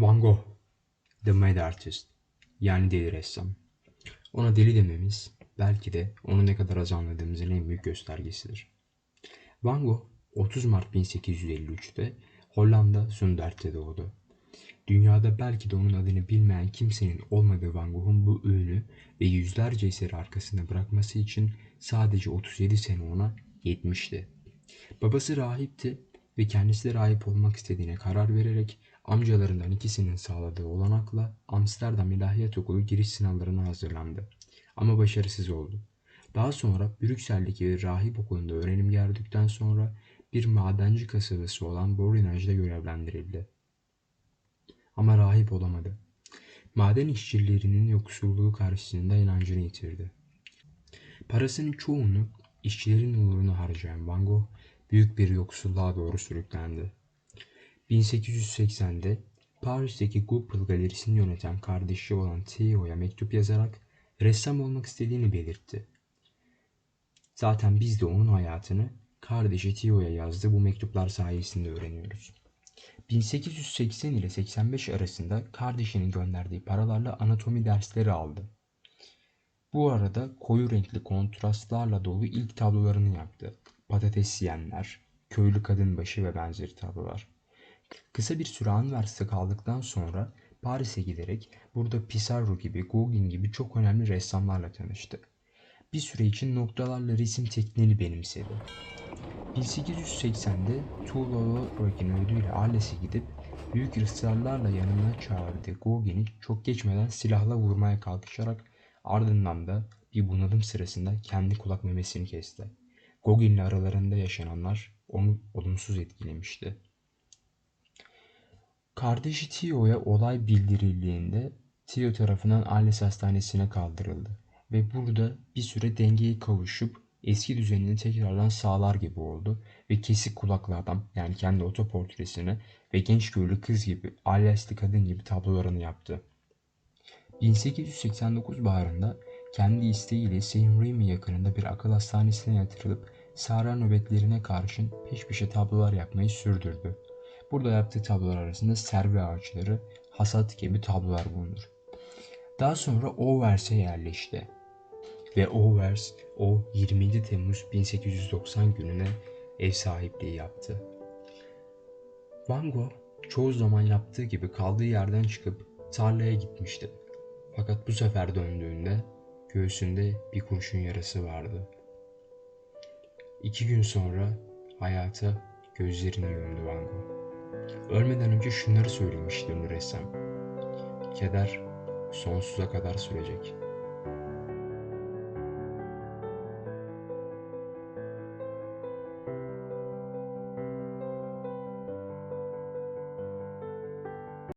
Van Gogh, The Mad Artist, yani deli ressam. Ona deli dememiz belki de onu ne kadar az anladığımızın en büyük göstergesidir. Van Gogh 30 Mart 1853'te Hollanda Zundert'te doğdu. Dünyada belki de onun adını bilmeyen kimsenin olmadığı Van Gogh'un bu ünlü ve yüzlerce eseri arkasında bırakması için sadece 37 sene ona yetmişti. Babası rahipti ve kendisi de rahip olmak istediğine karar vererek amcalarından ikisinin sağladığı olanakla Amsterdam İlahiyat Okulu giriş sınavlarına hazırlandı. Ama başarısız oldu. Daha sonra Brüksel'deki bir rahip okulunda öğrenim gördükten sonra bir madenci kasabası olan Borinaj'da görevlendirildi. Ama rahip olamadı. Maden işçilerinin yoksulluğu karşısında inancını yitirdi. Parasının çoğunu işçilerin uğruna harcayan Van Gogh büyük bir yoksulluğa doğru sürüklendi. 1880'de Paris'teki Goupil Galerisi'ni yöneten kardeşi olan Theo'ya mektup yazarak ressam olmak istediğini belirtti. Zaten biz de onun hayatını kardeşi Theo'ya yazdığı bu mektuplar sayesinde öğreniyoruz. 1880 ile 85 arasında kardeşinin gönderdiği paralarla anatomi dersleri aldı. Bu arada koyu renkli kontrastlarla dolu ilk tablolarını yaptı. Patates yiyenler, köylü kadın başı ve benzeri tablolar. Kısa bir süre Anvers'te kaldıktan sonra Paris'e giderek burada Pissarro gibi, Gauguin gibi çok önemli ressamlarla tanıştı. Bir süre için noktalarla resim tekniğini benimsedi. 1880'de Tuğla-Lautrec'in öldüğüyle ailesi gidip büyük ısrarlarla yanına çağırdığı Gauguin'i çok geçmeden silahla vurmaya kalkışarak ardından da bir bunalım sırasında kendi kulak memesini kesti. Gauguin'le aralarında yaşananlar onu olumsuz etkilemişti. Kardeşi Theo'ya olay bildirildiğinde Theo tarafından ailesi hastanesine kaldırıldı ve burada bir süre dengeyi kavuşup eski düzenini tekrardan sağlar gibi oldu ve kesik kulaklı adam yani kendi otoportresini ve genç köylü kız gibi ailesli kadın gibi tablolarını yaptı. 1889 baharında kendi isteğiyle Saint Remy yakınında bir akıl hastanesine yatırılıp Sahra nöbetlerine karşın peş peşe tablolar yapmayı sürdürdü. Burada yaptığı tablolar arasında serve ağaçları, hasat gibi tablolar bulunur. Daha sonra Auvers'e yerleşti. Ve Auvers o 27 Temmuz 1890 gününe ev sahipliği yaptı. Van Gogh çoğu zaman yaptığı gibi kaldığı yerden çıkıp tarlaya gitmişti. Fakat bu sefer döndüğünde göğsünde bir kurşun yarası vardı. İki gün sonra hayata gözlerini yumdu Van Gogh. Ölmeden önce şunları söylemişti ünlü ressam. Keder sonsuza kadar sürecek.''